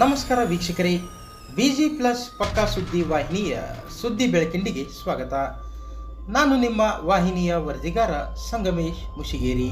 ನಮಸ್ಕಾರ ವೀಕ್ಷಕರೇ, busy plus ಪಕ್ಕಾ ಸುದ್ದಿ ವಾಹಿನಿಯ ಸುದ್ದಿ ಬೆಳಕಿಂಡಿಗೆ ಸ್ವಾಗತ. ನಾನು ನಿಮ್ಮ ವಾಹಿನಿಯ ವರದಿಗಾರ ಸಂಗಮೇಶ್ ಮುಶಿಗೇರಿ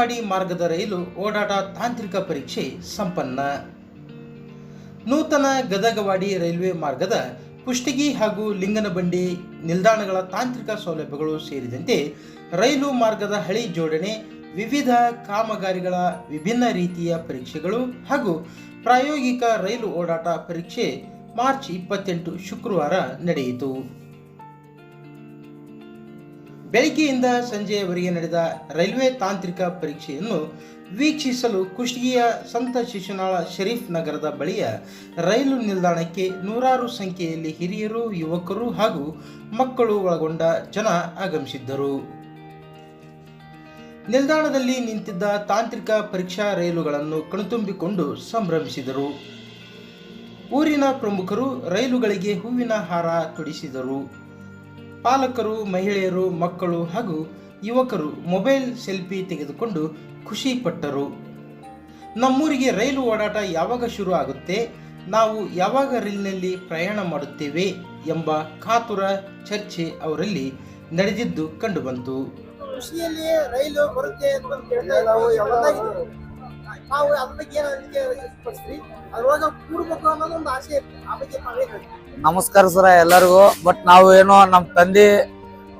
ಗದಗವಾಡಿ ಮಾರ್ಗದ ರೈಲು ಓಡಾಟ ತಾಂತ್ರಿಕ ಪರೀಕ್ಷೆ ಸಂಪನ್ನ. ನೂತನ ಗದಗವಾಡಿ ರೈಲ್ವೆ ಮಾರ್ಗದ ಕುಷ್ಟಗಿ ಹಾಗೂ ಲಿಂಗನಬಂಡಿ ನಿಲ್ದಾಣಗಳ ತಾಂತ್ರಿಕ ಸೌಲಭ್ಯಗಳು ಸೇರಿದಂತೆ ರೈಲು ಮಾರ್ಗದ ಹಳಿ ಜೋಡಣೆ, ವಿವಿಧ ಕಾಮಗಾರಿಗಳ ವಿಭಿನ್ನ ರೀತಿಯ ಪರೀಕ್ಷೆಗಳು ಹಾಗೂ ಪ್ರಾಯೋಗಿಕ ರೈಲು ಓಡಾಟ ಪರೀಕ್ಷೆ ಮಾರ್ಚ್ ಇಪ್ಪತ್ತೆಂಟು ಶುಕ್ರವಾರ ನಡೆಯಿತು. ಬೆಳಗ್ಗೆಯಿಂದ ಸಂಜೆಯವರೆಗೆ ನಡೆದ ರೈಲ್ವೆ ತಾಂತ್ರಿಕ ಪರೀಕ್ಷೆಯನ್ನು ವೀಕ್ಷಿಸಲು ಕುಷ್ಟಗಿಯ ಸಂತ ಶಿಶುನಾಳ ಶರೀಫ್ ನಗರದ ಬಳಿಯ ರೈಲು ನಿಲ್ದಾಣಕ್ಕೆ ನೂರಾರು ಸಂಖ್ಯೆಯಲ್ಲಿ ಹಿರಿಯರು, ಯುವಕರು ಹಾಗೂ ಮಕ್ಕಳು ಒಳಗೊಂಡ ಜನ ಆಗಮಿಸಿದ್ದರು. ನಿಲ್ದಾಣದಲ್ಲಿ ನಿಂತಿದ್ದ ತಾಂತ್ರಿಕ ಪರೀಕ್ಷಾ ರೈಲುಗಳನ್ನು ಕಣ್ತುಂಬಿಕೊಂಡು ಸಂಭ್ರಮಿಸಿದರು. ಊರಿನ ಪ್ರಮುಖರು ರೈಲುಗಳಿಗೆ ಹೂವಿನ ಹಾರ ತೊಡಿಸಿದರು. ಪಾಲಕರು ಮಹಿಳೆಯರು ಮಕ್ಕಳು ಹಾಗೂ ಯುವಕರು ಮೊಬೈಲ್ ಸೆಲ್ಫಿ ತೆಗೆದುಕೊಂಡು ಖುಷಿ ಪಟ್ಟರು. ನಮ್ಮೂರಿಗೆ ರೈಲು ಓಡಾಟ ಯಾವಾಗ ಶುರು ಆಗುತ್ತೆ? ನಾವು ಯಾವಾಗ ರೈಲಿನಲ್ಲಿ ಪ್ರಯಾಣ ಮಾಡುತ್ತೇವೆ ಎಂಬ ಕಾತುರ ಚರ್ಚೆ ಅವರಲ್ಲಿ ನಡೆದಿದ್ದು ಕಂಡುಬಂತು. ಖುಷಿಯಲ್ಲಿ ರೈಲು ಬರುತ್ತೆ ಅಂತ ನಾವು ನಾವು ಅದ್ರ ಬಗ್ಗೆ ಏನು ಅದ್ರೊಳಗೆ ಕೂರ್ಬೇಕು ಅನ್ನೋದು ಒಂದು ಆಸೆ ಇತ್ತು ಆ ಬಗ್ಗೆ ನಾವೇ ಹೇಳ್ತೀವಿ? ನಮಸ್ಕಾರ ಸರ ಎಲ್ಲರಿಗೂ. ಬಟ್ ನಾವು ಏನೋ ನಮ್ಮ ತಂದೆ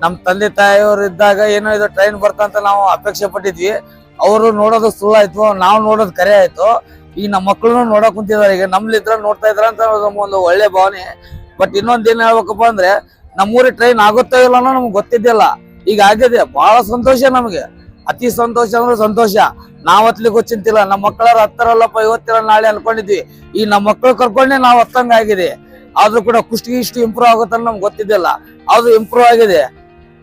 ನಮ್ಮ ತಂದೆ ತಾಯಿಯವರು ಇದ್ದಾಗ ಏನೋ ಇದು ಟ್ರೈನ್ ಬರ್ತಂತ ನಾವು ಅಪೇಕ್ಷೆ ಪಟ್ಟಿದ್ವಿ. ಅವರು ನೋಡೋದು ಸುಳ್ಳಾಯ್ತು ನಾವು ನೋಡೋದು ಕರೆ ಆಯ್ತು. ಈಗ ನಮ್ಮ ಮಕ್ಕಳನ್ನೂ ನೋಡಕ್ ಕುಂತಿದ್ದಾರೆ. ಈಗ ನಮ್ಲಿದ್ರ ನೋಡ್ತಾ ಇದ್ರ ಅಂತ ಒಂದು ಒಳ್ಳೆ ಭಾವನೆ. ಬಟ್ ಇನ್ನೊಂದ್ ಏನ್ ಹೇಳ್ಬೇಕಪ್ಪ ಅಂದ್ರೆ, ನಮ್ಮೂರಿಗೆ ಟ್ರೈನ್ ಆಗುತ್ತೋ ಇಲ್ಲ ಅನ್ನೋ ನಮ್ಗೆ ಗೊತ್ತಿದ್ದಿಲ್ಲ. ಈಗ ಆಗಿದೆ ಬಹಳ ಸಂತೋಷ ನಮಗೆ. ಅತಿ ಸಂತೋಷ ಅಂದ್ರೆ ಸಂತೋಷ. ನಾವ್ ಹತ್ಲಿಕ್ಕೆ ಚಿಂತಿಲ್ಲ. ನಮ್ಮ ಮಕ್ಕಳ ಹತ್ತರಲ್ಲಪ್ಪ ಇವತ್ತಿರ ನಾಳೆ ಅನ್ಕೊಂಡಿದ್ವಿ. ಈ ನಮ್ಮ ಮಕ್ಕಳು ಕರ್ಕೊಂಡೆ ನಾವು ಹತ್ತಂಗ ಆಗಿದೆ. ಆದ್ರೂ ಕೂಡ ಕುಷ್ಟಿ ಇಷ್ಟು ಇಂಪ್ರೂವ್ ಆಗುತ್ತೆ ನಮ್ಗೆ ಗೊತ್ತಿದ್ದಿಲ್ಲ. ಅದು ಇಂಪ್ರೂವ್ ಆಗಿದೆ.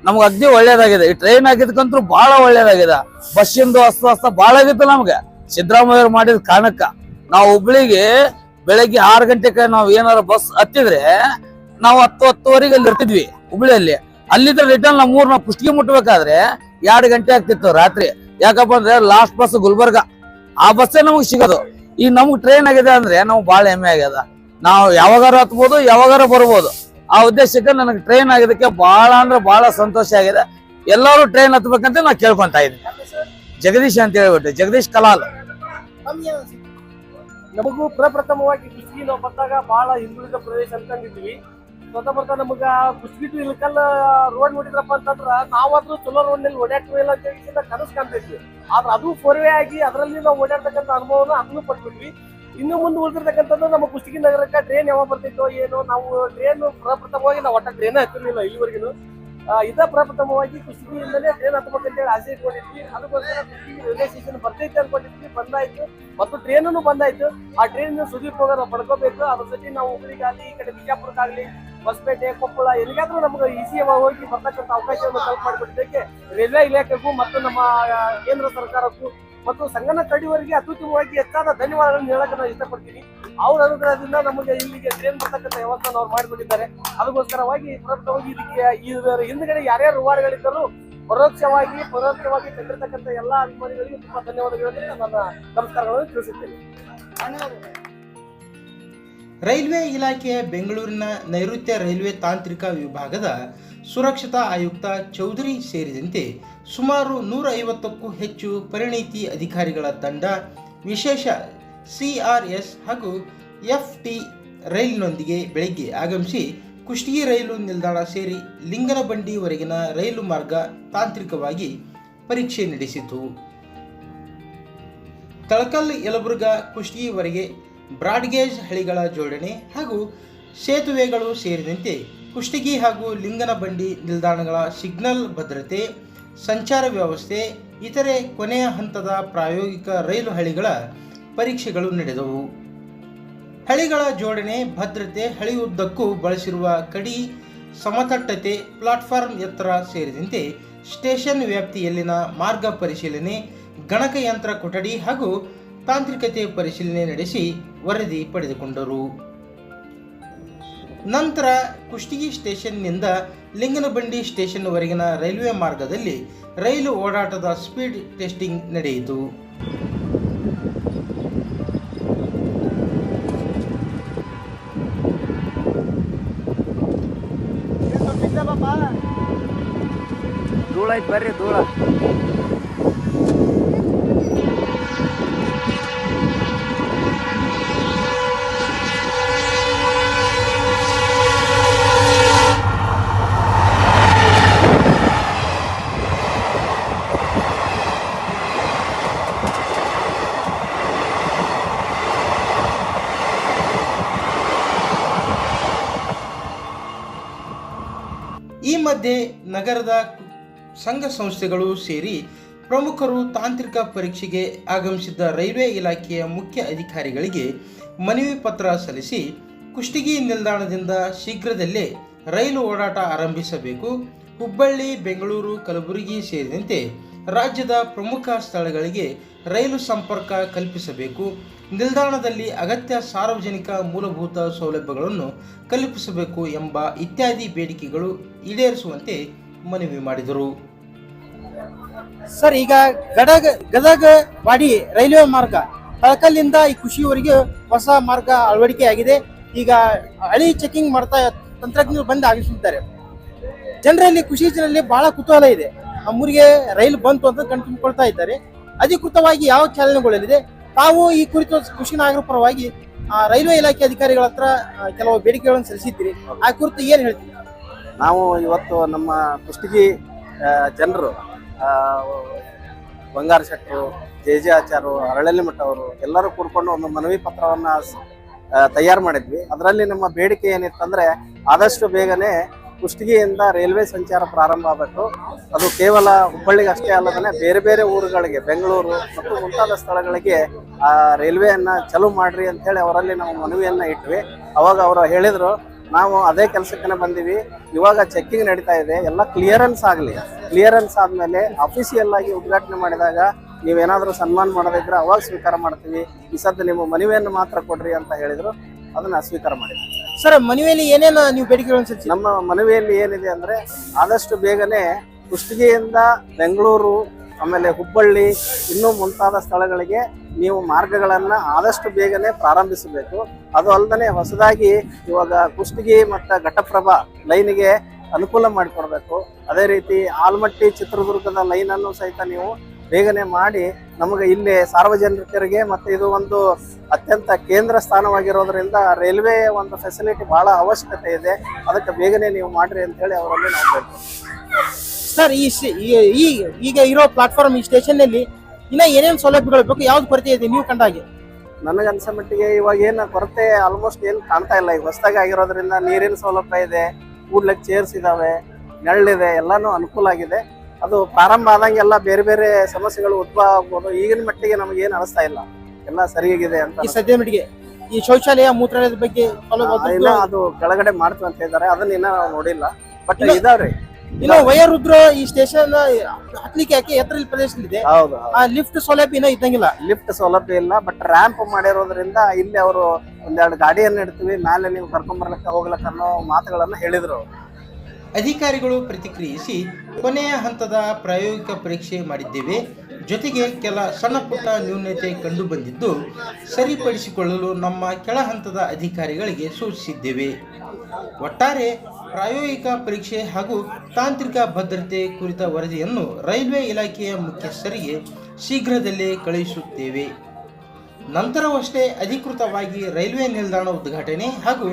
ನಮ್ಗೆ ಅಗ್ದಿ ಒಳ್ಳೇದಾಗಿದೆ. ಈ ಟ್ರೈನ್ ಆಗಿದ್ಕಂತೂ ಬಹಳ ಒಳ್ಳೇದಾಗಿದೆ. ಬಸ್ಸಿಂದು ಅಸ್ವಸ್ಥ ಬಹಳ ಆಗಿತ್ತು ನಮ್ಗೆ. ಸಿದ್ದರಾಮಯ್ಯವ್ರು ಮಾಡಿದ ಕಾರಣಕ್ಕ ನಾವು ಹುಬ್ಳಿಗೆ ಬೆಳಗ್ಗೆ ಆರು ಗಂಟೆಗೆ ನಾವು ಏನಾರ ಬಸ್ ಹತ್ತಿದ್ರೆ ನಾವು ಹತ್ತು ಹತ್ತುವರೆಗೆ ಅಲ್ಲಿ ಇರ್ತಿದ್ವಿ ಹುಬ್ಳಿಯಲ್ಲಿ. ಅಲ್ಲಿಂದ ರಿಟರ್ನ್ ನಾವು ಊರ್ ನಾವು ಕುಷ್ಟಿಗೆ ಮುಟ್ಬೇಕಾದ್ರೆ ಎರಡು ಗಂಟೆ ಆಗ್ತಿತ್ತು ರಾತ್ರಿ. ಯಾಕಪ್ಪ ಅಂದ್ರೆ ಲಾಸ್ಟ್ ಬಸ್ ಗುಲ್ಬರ್ಗ. ಆ ಬಸ್ಸೇ ನಮಗ್ ಸಿಗೋದು. ಈಗ ನಮ್ಗೆ ಟ್ರೈನ್ ಆಗಿದೆ ಅಂದ್ರೆ ನಮ್ಗೆ ಬಹಳ ಹೆಮ್ಮೆ ಆಗ್ಯದ. ನಾವು ಯಾವಾಗಾರ ಹತ್ಬೋದು, ಯಾವಾಗಾರ ಬರ್ಬೋದು. ಆ ಉದ್ದೇಶಕ್ಕೆ ನನಗೆ ಟ್ರೈನ್ ಆಗಿದ್ದಕ್ಕೆ ಬಹಳ ಅಂದ್ರೆ ಬಹಳ ಸಂತೋಷ ಆಗಿದೆ. ಎಲ್ಲರೂ ಟ್ರೈನ್ ಹತ್ಬೇಕಂತ ನಾ ಕೇಳ್ಕೊಂತ ಇದ್ದೀನಿ. ಜಗದೀಶ್ ಅಂತ ಹೇಳ್ಬಿಟ್ಟು, ಜಗದೀಶ್ ಕಲಾಲ್. ನಮ್ಗೆ ಪ್ರಪ್ರಥಮವಾಗಿ ಕುಸ್ಗಿ ನಾವು ಬಂದಾಗ ಬಹಳ ಹಿಂದುಳಿದ ಪ್ರದೇಶ ಅನ್ಕೊಂಡಿದ್ವಿ. ಸ್ವತಃ ಬರ್ತಾ ನಮಗ ಕುಸ್ಗಿಟ್ಟು ಟು ಇಳಕಲ್ ರೋಡ್ ನೋಡಿದ್ರಪ್ಪ ಅಂತಂದ್ರ ನಾವಾದ್ರೂ ಚಲೋ ರೋಡ್ನಲ್ಲಿ ಓಡಾಡ್ತೀವಿಲ್ಲ ಅಂತ ಹೇಳಿ ಕನಸು ಕಾಣ್ತಿದ್ವಿ ಆದ್ರೆ ಅದು ಫೋರ್ವೇ ಆಗಿ ಅದರಲ್ಲಿ ನಾವು ಓಡಾಡ್ತಕ್ಕಂಥ ಅನುಭವನ ಅದನ್ನು ಪಡ್ಬಿಟ್ವಿ. ಇನ್ನು ಮುಂದೆ ಉಳಿದಿರ್ತಕ್ಕಂಥದ್ದು ನಮ್ಮ ಕುಷ್ಟಗಿ ನಗರಕ್ಕೆ ಟ್ರೈನ್ ಯಾವಾಗ ಬರ್ತಿತ್ತೋ ಏನೋ, ನಾವು ಟ್ರೈನ್ ಪ್ರಪ್ರಥಮವಾಗಿ ನಾವು ಒಟ್ಟ ಟ್ರೈನ್ ಹತ್ತಿರ್ಲಿಲ್ಲ ಇಲ್ಲಿವರೆಗೂ ಇದ ಪ್ರಪ್ರಥಮವಾಗಿ ಕುಷ್ಟಗಿಯಿಂದಲೇ ಟ್ರೈನ್ ಹತ್ಬೇಕಂತೇಳಿ ಆಸೆ ಇಟ್ಕೊಂಡಿದ್ವಿ. ಅದಕ್ಕೋಸ್ಕರ ಕುಷ್ಟಗಿ ರೈಲ್ವೆ ಸ್ಟೇಷನ್ ಬರ್ತೈತೆ ಅನ್ಕೊಂಡಿದ್ವಿ. ಬಂದಾಯ್ತು. ಮತ್ತು ಟ್ರೈನೂ ಬಂದಾಯ್ತು. ಆ ಟ್ರೈನ್ ಸುದೀಪ್ ನಾವು ಪಡ್ಕೋಬೇಕು. ಅದ್ರ ಜೊತೆ ನಾವು ಹುಬ್ಳಿಗಾಗ್ಲಿ ಈ ಕಡೆ ಬಿಜಾಪುರಕ್ಕಾಗಲಿ, ಹೊಸಪೇಟೆ, ಕೊಪ್ಪಳ, ಎಲ್ಲಿಗಾದ್ರೂ ನಮ್ಗೆ ಈಸಿ ಹೋಗಿ ಬರ್ತಕ್ಕಂಥ ಅವಕಾಶವನ್ನು ಕಲ್ಪ್ ಮಾಡಿಕೊಟ್ಟಿದ್ದಕ್ಕೆ ರೈಲ್ವೆ ಇಲಾಖೆಗೂ ಮತ್ತು ನಮ್ಮ ಕೇಂದ್ರ ಸರ್ಕಾರಕ್ಕೂ ಮತ್ತು ಸಂಗನ ಕಡಿವರಿಗೆ ಅತ್ಯುತ್ತಮವಾಗಿ ಹೆಚ್ಚಾದ ಧನ್ಯವಾದಗಳನ್ನು ಹೇಳಕ್ಕೆ ನಾನು ಇಷ್ಟಪಡ್ತೀನಿ. ಅವ್ರ ಅನುಗ್ರಹದಿಂದ ನಮಗೆ ಇಲ್ಲಿಗೆ ಟ್ರೈನ್ ಬರ್ತಕ್ಕಂಥ ವ್ಯವಸ್ಥೆ ಅವ್ರು ಮಾಡಿಕೊಟ್ಟಿದ್ದಾರೆ. ಅದಕ್ಕೋಸ್ಕರವಾಗಿ ಪ್ರಮುಖವಾಗಿ ಇದಕ್ಕೆ ಇದರ ಹಿಂದ್ಗಡೆ ಯಾರ್ಯಾರು ರೂವಾರಿಗಳಿದ್ದರೂ ಪರೋಕ್ಷವಾಗಿ ಪರೋಕ್ಷವಾಗಿ ತಂದಿರತಕ್ಕಂಥ ಎಲ್ಲ ಅಭಿಮಾನಿಗಳಿಗೆ ತುಂಬಾ ಧನ್ಯವಾದಗಳನ್ನು ನನ್ನ ನಮಸ್ಕಾರಗಳನ್ನು ತಿಳಿಸುತ್ತೇನೆ. ರೈಲ್ವೆ ಇಲಾಖೆಯ ಬೆಂಗಳೂರಿನ ನೈಋತ್ಯ ರೈಲ್ವೆ ತಾಂತ್ರಿಕ ವಿಭಾಗದ ಸುರಕ್ಷತಾ ಆಯುಕ್ತ ಚೌಧರಿ ಸೇರಿದಂತೆ ಸುಮಾರು ನೂರ ಐವತ್ತಕ್ಕೂ ಹೆಚ್ಚು ಪರಿಣಿತಿ ಅಧಿಕಾರಿಗಳ ತಂಡ, ವಿಶೇಷ ಸಿಆರ್ಎಸ್ ಹಾಗೂ ಎಫ್ ಟಿ ರೈಲಿನೊಂದಿಗೆ ಬೆಳಗ್ಗೆ ಆಗಮಿಸಿ ಕುಷ್ಟಗಿ ರೈಲು ನಿಲ್ದಾಣ ಸೇರಿ ಲಿಂಗನಬಂಡಿವರೆಗಿನ ರೈಲು ಮಾರ್ಗ ತಾಂತ್ರಿಕವಾಗಿ ಪರೀಕ್ಷೆ ನಡೆಸಿತು. ತಳಕಲ್ ಯಲಬುರ್ಗಾ ಕುಷ್ಟಗಿವರೆಗೆ ಬ್ರಾಡ್ಗೇಜ್ ಹಳಿಗಳ ಜೋಡಣೆ ಹಾಗೂ ಸೇತುವೆಗಳು ಸೇರಿದಂತೆ ಕುಷ್ಟಗಿ ಹಾಗೂ ಲಿಂಗನಬಂಡಿ ನಿಲ್ದಾಣಗಳ ಸಿಗ್ನಲ್ ಭದ್ರತೆ, ಸಂಚಾರ ವ್ಯವಸ್ಥೆ, ಇತರೆ ಕೊನೆಯ ಹಂತದ ಪ್ರಾಯೋಗಿಕ ರೈಲು ಹಳಿಗಳ ಪರೀಕ್ಷೆಗಳು ನಡೆದವು. ಹಳಿಗಳ ಜೋಡಣೆ ಭದ್ರತೆ ಹಳಿಯುದ್ದಕ್ಕೂ ಬಳಸಿರುವ ಕಡಿ ಸಮತಟ್ಟತೆ ಪ್ಲಾಟ್ಫಾರ್ಮ್ ಎತ್ತರ ಸೇರಿದಂತೆ ಸ್ಟೇಷನ್ ವ್ಯಾಪ್ತಿಯಲ್ಲಿನ ಮಾರ್ಗ ಪರಿಶೀಲನೆ, ಗಣಕಯಂತ್ರ ಕೊಠಡಿ ಹಾಗೂ ತಾಂತ್ರಿಕತೆ ಪರಿಶೀಲನೆ ನಡೆಸಿ ವರದಿ ಪಡೆದುಕೊಂಡರು. ನಂತರ ಕುಷ್ಟಗಿ ಸ್ಟೇಷನ್ನಿಂದ ಲಿಂಗನಬಂಡಿ ಸ್ಟೇಷನ್ವರೆಗಿನ ರೈಲ್ವೆ ಮಾರ್ಗದಲ್ಲಿ ರೈಲು ಓಡಾಟದ ಸ್ಪೀಡ್ ಟೆಸ್ಟಿಂಗ್ ನಡೆಯಿತು. ಧೂಳ ಐತ್ ಬರ್ರಿ ಧೂಳ. ಈ ಮಧ್ಯೆ ನಗರದ ಸಂಘ ಸಂಸ್ಥೆಗಳು ಸೇರಿ ಪ್ರಮುಖರು ತಾಂತ್ರಿಕ ಪರೀಕ್ಷೆಗೆ ಆಗಮಿಸಿದ್ದ ರೈಲ್ವೆ ಇಲಾಖೆಯ ಮುಖ್ಯ ಅಧಿಕಾರಿಗಳಿಗೆ ಮನವಿ ಪತ್ರ ಸಲ್ಲಿಸಿ ಕುಷ್ಟಗಿ ನಿಲ್ದಾಣದಿಂದ ಶೀಘ್ರದಲ್ಲೇ ರೈಲು ಓಡಾಟ ಆರಂಭಿಸಬೇಕು. ಹುಬ್ಬಳ್ಳಿ, ಬೆಂಗಳೂರು, ಕಲಬುರಗಿ ಸೇರಿದಂತೆ ರಾಜ್ಯದ ಪ್ರಮುಖ ಸ್ಥಳಗಳಿಗೆ ರೈಲು ಸಂಪರ್ಕ ಕಲ್ಪಿಸಬೇಕು. ನಿಲ್ದಾಣದಲ್ಲಿ ಅಗತ್ಯ ಸಾರ್ವಜನಿಕ ಮೂಲಭೂತ ಸೌಲಭ್ಯಗಳನ್ನು ಕಲ್ಪಿಸಬೇಕು ಎಂಬ ಇತ್ಯಾದಿ ಬೇಡಿಕೆಗಳು ಈಡೇರಿಸುವಂತೆ ಮನವಿ ಮಾಡಿದರು. ಸರ್, ಈಗ ಗದಗ ಗದಗ ವಾಡಿ ರೈಲ್ವೆ ಮಾರ್ಗ. ತಳಕಲ್ಲಿಂದ ಈ ಖುಷಿವರೆಗೆ ಹೊಸ ಮಾರ್ಗ ಅಳವಡಿಕೆ ಆಗಿದೆ ಈಗ ಹಳಿ ಚೆಕಿಂಗ್ ಮಾಡ್ತಾ ತಂತ್ರಜ್ಞರು ಬಂದು ಆಗಿಸುತ್ತಾರೆ ಜನರಲ್ಲಿ ಖುಷಿ ಜನರಲ್ಲಿ ಬಹಳ ಕುತೂಹಲ ಇದೆ. ನಮ್ಮೂರಿಗೆ ರೈಲು ಬಂತು ಅಂತ ಕಣ್ತುಂಬಿಕೊಳ್ತಾ ಇದ್ದಾರೆ. ಅಧಿಕೃತವಾಗಿ ಯಾವ ಚಾಲನೆಗೊಳ್ಳಲಿದೆ? ತಾವು ಈ ಕುರಿತು ಕೃಷಿ ನಾಗರ ಪರವಾಗಿ ರೈಲ್ವೆ ಇಲಾಖೆ ಅಧಿಕಾರಿಗಳ ಹತ್ರ ಕೆಲವು ಬೇಡಿಕೆಗಳನ್ನು ಸಲ್ಲಿಸಿದ್ದೀರಿ. ಆ ಕುರಿತು ಏನು ಹೇಳ್ತೀರಿ? ನಾವು ಇವತ್ತು ನಮ್ಮ ಕುಷ್ಟಗಿ ಜನರು ಬಂಗಾರ ಶೆಟ್ಟರು ಜೆ ಜೆ ಆಚಾರು, ಅರಳಲ್ಲಿ ಮಠ ಅವರು ಎಲ್ಲರೂ ಕೂಡ್ಕೊಂಡು ಒಂದು ಮನವಿ ಪತ್ರವನ್ನು ತಯಾರು ಮಾಡಿದ್ವಿ. ಅದರಲ್ಲಿ ನಮ್ಮ ಬೇಡಿಕೆ ಏನಿತ್ತಂದ್ರೆ, ಆದಷ್ಟು ಬೇಗನೆ ಕುಷ್ಟಗಿಯಿಂದ ರೈಲ್ವೆ ಸಂಚಾರ ಪ್ರಾರಂಭ ಆಗಬೇಕು. ಅದು ಕೇವಲ ಹುಬ್ಬಳ್ಳಿಗೆ ಅಷ್ಟೇ ಅಲ್ಲದೇ ಬೇರೆ ಬೇರೆ ಊರುಗಳಿಗೆ, ಬೆಂಗಳೂರು ಮತ್ತು ಮುಂತಾದ ಸ್ಥಳಗಳಿಗೆ ಆ ರೈಲ್ವೆಯನ್ನು ಚಲೋ ಮಾಡ್ರಿ ಅಂತೇಳಿ ಅವರಲ್ಲಿ ನಾವು ಮನವಿಯನ್ನು ಇಟ್ವಿ. ಅವಾಗ ಅವರು ಹೇಳಿದರು, ನಾವು ಅದೇ ಕೆಲಸಕ್ಕೆ ಬಂದೀವಿ. ಇವಾಗ ಚೆಕ್ಕಿಂಗ್ ನಡೀತಾ ಇದೆ. ಎಲ್ಲ ಕ್ಲಿಯರೆನ್ಸ್ ಆಗಲಿ. ಕ್ಲಿಯರೆನ್ಸ್ ಆದಮೇಲೆ ಅಫಿಷಿಯಲ್ ಆಗಿ ಉದ್ಘಾಟನೆ ಮಾಡಿದಾಗ ನೀವೇನಾದರೂ ಸನ್ಮಾನ ಮಾಡೋದಿದ್ರೆ ಅವಾಗ ಸ್ವೀಕಾರ ಮಾಡ್ತೀವಿ. ಈ ಸದ್ದು ನಿಮ್ಮ ಮನವಿಯನ್ನು ಮಾತ್ರ ಕೊಡ್ರಿ ಅಂತ ಹೇಳಿದರು. ಅದನ್ನು ಸ್ವೀಕಾರ ಮಾಡಿದ್ವಿ. ಸರ್ ಮನವಿಯಲ್ಲಿ ಏನೇನು ನೀವು ಬೇಡಿಕೆಗಳನ್ನು ಅನ್ಸುತ್ತೆ ನಮ್ಮ ಮನವಿಯಲ್ಲಿ ಏನಿದೆ ಅಂದ್ರೆ ಆದಷ್ಟು ಬೇಗನೆ ಕುಷ್ಟಗಿಯಿಂದ ಬೆಂಗಳೂರು, ಆಮೇಲೆ ಹುಬ್ಬಳ್ಳಿ, ಇನ್ನೂ ಮುಂತಾದ ಸ್ಥಳಗಳಿಗೆ ನೀವು ಮಾರ್ಗಗಳನ್ನ ಆದಷ್ಟು ಬೇಗನೆ ಪ್ರಾರಂಭಿಸಬೇಕು. ಅದು ಅಲ್ಲದೆ ಹೊಸದಾಗಿ ಇವಾಗ ಕುಷ್ಟಗಿ ಮತ್ತು ಘಟಪ್ರಭಾ ಲೈನಿಗೆ ಅನುಕೂಲ ಮಾಡಿಕೊಡ್ಬೇಕು. ಅದೇ ರೀತಿ ಆಲ್ಮಟ್ಟಿ ಚಿತ್ರದುರ್ಗದ ಲೈನ್ ಅನ್ನು ಸಹಿತ ನೀವು ಬೇಗನೆ ಮಾಡಿ ನಮಗೆ ಇಲ್ಲಿ ಸಾರ್ವಜನಿಕರಿಗೆ ಮತ್ತೆ ಇದು ಒಂದು ಅತ್ಯಂತ ಕೇಂದ್ರ ಸ್ಥಾನವಾಗಿರೋದ್ರಿಂದ ರೈಲ್ವೆ ಒಂದು ಫೆಸಿಲಿಟಿ ಬಹಳ ಅವಶ್ಯಕತೆ ಇದೆ. ಅದಕ್ಕೆ ಬೇಗನೆ ನೀವು ಮಾಡ್ರಿ ಅಂತ ಹೇಳಿ ಅವರಲ್ಲಿ ನಾವು ಹೇಳ್ತೀವಿ ಸರ್ ಈ ಈಗ ಇರೋ ಪ್ಲಾಟ್ಫಾರ್ಮ್ ಈ ಸ್ಟೇಷನ್ ಅಲ್ಲಿ ಇನ್ನ ಏನೇನು ಸೌಲಭ್ಯಗಳು ಬೇಕು? ಯಾವ್ದು ಕೊರತೆ ಇದೆ ನೀವು ಕಂಡಾಗೆ? ನನಗನ್ಸೋ ಮಟ್ಟಿಗೆ ಇವಾಗ ಏನು ಕೊರತೆ ಆಲ್ಮೋಸ್ಟ್ ಏನು ಕಾಣ್ತಾ ಇಲ್ಲ. ಈಗ ಹೊಸದಾಗಿ ಆಗಿರೋದ್ರಿಂದ ನೀರಿನ ಸೌಲಭ್ಯ ಇದೆ ಕೂಡ್ಲಕ್ಕೆ ಚೇರ್ಸ್ ಇದಾವೆ ನೆರಳಿದೆ ಎಲ್ಲಾನು ಅನುಕೂಲ ಆಗಿದೆ. ಅದು ಪ್ರಾರಂಭ ಆದಂಗೆಲ್ಲ ಬೇರೆ ಬೇರೆ ಸಮಸ್ಯೆಗಳು ಉದ್ಭವ ಆಗ್ಬೋದು. ಈಗಿನ ಮಟ್ಟಿಗೆ ನಮಗೆ ಏನು ಅನಿಸ್ತಾ ಇಲ್ಲ. ಎಲ್ಲ ಸರಿಯಾಗಿದೆ ಅಂತ ಈ ಸದ್ಯ ಮಟ್ಟಿಗೆ ಈ ಶೌಚಾಲಯ ಮೂತ್ರಾಲಯದ ಬಗ್ಗೆ ಅದು ಕೆಳಗಡೆ ಮಾಡ್ತೀವಿ ಅಂತ ಇದ್ದಾರೆ. ಅದನ್ನ ಇನ್ನ ನಾವು ನೋಡಿಲ್ಲ. ಬಟ್. ಇದಾವ್ರಿ. ಇಲ್ಲ ವಯೋವೃದ್ಧರ ಈ ಸ್ಟೇಷನ್ ಹತ್ಲಿಕ್ಕೆ ಯಾಕೆ ಎತ್ತರ ಪ್ರದೇಶದಲ್ಲಿದೆ? ಹೌದು ಆ ಲಿಫ್ಟ್ ಸೌಲಭ್ಯ ಇನ್ನೂ ಇದ್ದಂಗಿಲ್ಲ. ಲಿಫ್ಟ್ ಸೌಲಭ್ಯ ಇಲ್ಲ. ಬಟ್ ರ್ಯಾಂಪ್ ಮಾಡಿರೋದ್ರಿಂದ ಇಲ್ಲಿ ಅವರು ಒಂದೆರಡು ಗಾಡಿಯನ್ನು ಇಡ್ತೀವಿ. ಮೇಲೆ ನೀವು ಕರ್ಕೊಂಡ್ ಬರ್ಲಿಕ್ಕೆ ಹೋಗ್ಲಕ್ಕ ಅನ್ನೋ ಮಾತುಗಳನ್ನ ಹೇಳಿದ್ರು. ಅಧಿಕಾರಿಗಳು ಪ್ರತಿಕ್ರಿಯಿಸಿ, ಕೊನೆಯ ಹಂತದ ಪ್ರಾಯೋಗಿಕ ಪರೀಕ್ಷೆ ಮಾಡಿದ್ದೇವೆ. ಜೊತೆಗೆ ಕೆಲ ಸಣ್ಣ ಪುಟ್ಟ ನ್ಯೂನತೆ ಕಂಡುಬಂದಿದ್ದು, ಸರಿಪಡಿಸಿಕೊಳ್ಳಲು ನಮ್ಮ ಕೆಳ ಹಂತದ ಅಧಿಕಾರಿಗಳಿಗೆ ಸೂಚಿಸಿದ್ದೇವೆ. ಒಟ್ಟಾರೆ, ಪ್ರಾಯೋಗಿಕ ಪರೀಕ್ಷೆ ಹಾಗೂ ತಾಂತ್ರಿಕ ಭದ್ರತೆ ಕುರಿತ ವರದಿಯನ್ನು ರೈಲ್ವೆ ಇಲಾಖೆಯ ಮುಖ್ಯಸ್ಥರಿಗೆ ಶೀಘ್ರದಲ್ಲೇ ಕಳುಹಿಸುತ್ತೇವೆ. ನಂತರವಷ್ಟೇ ಅಧಿಕೃತವಾಗಿ ರೈಲ್ವೆ ನಿಲ್ದಾಣ ಉದ್ಘಾಟನೆ ಹಾಗೂ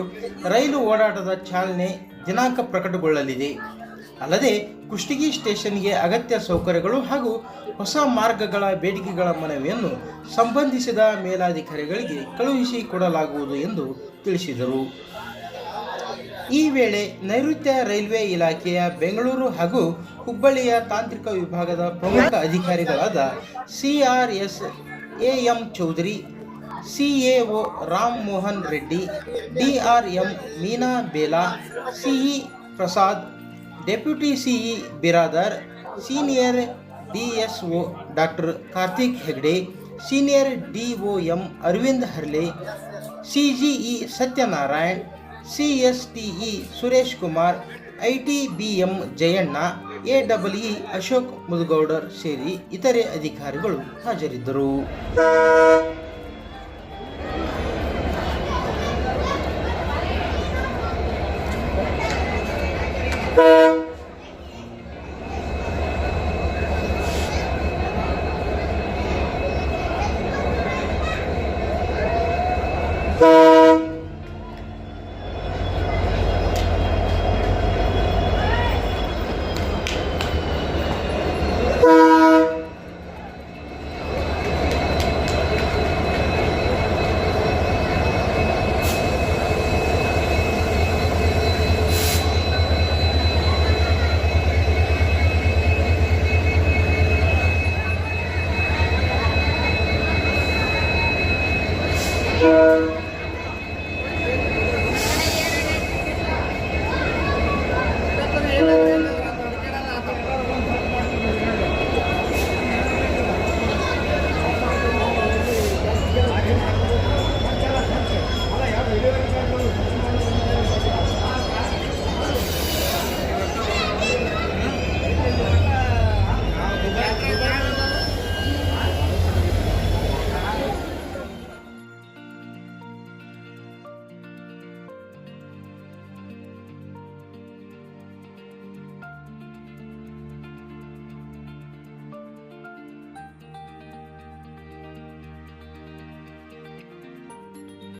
ರೈಲು ಓಡಾಟದ ಚಾಲನೆ ದಿನಾಂಕ ಪ್ರಕಟಗೊಳ್ಳಲಿದೆ. ಅಲ್ಲದೆ ಕುಷ್ಟಗಿ ಸ್ಟೇಷನ್ಗೆ ಅಗತ್ಯ ಸೌಕರ್ಯಗಳು ಹಾಗೂ ಹೊಸ ಮಾರ್ಗಗಳ ಬೇಡಿಕೆಗಳ ಮನವಿಯನ್ನು ಸಂಬಂಧಿಸಿದ ಮೇಲಾಧಿಕಾರಿಗಳಿಗೆ ಕಳುಹಿಸಿ ಕೊಡಲಾಗುವುದು ಎಂದು ತಿಳಿಸಿದರು. ಈ ವೇಳೆ ನೈಋತ್ಯ ರೈಲ್ವೆ ಇಲಾಖೆಯ ಬೆಂಗಳೂರು ಹಾಗೂ ಹುಬ್ಬಳ್ಳಿಯ ತಾಂತ್ರಿಕ ವಿಭಾಗದ ಪ್ರಮುಖ ಅಧಿಕಾರಿಗಳಾದ CRS A M Chaudhary C A O Ram Mohan Reddy D Meena Bela C Prasad deputy C Biradar senior DSO doctor Kartik Hegde senior DOM O M Arvind Harle C G Satyanarayana C S T E Suresh Kumar ITBM Jayanna A W E Ashok Mudugoudar ಸೇರಿ ಇತರೆ ಅಧಿಕಾರಿಗಳು ಹಾಜರಿದ್ದರು.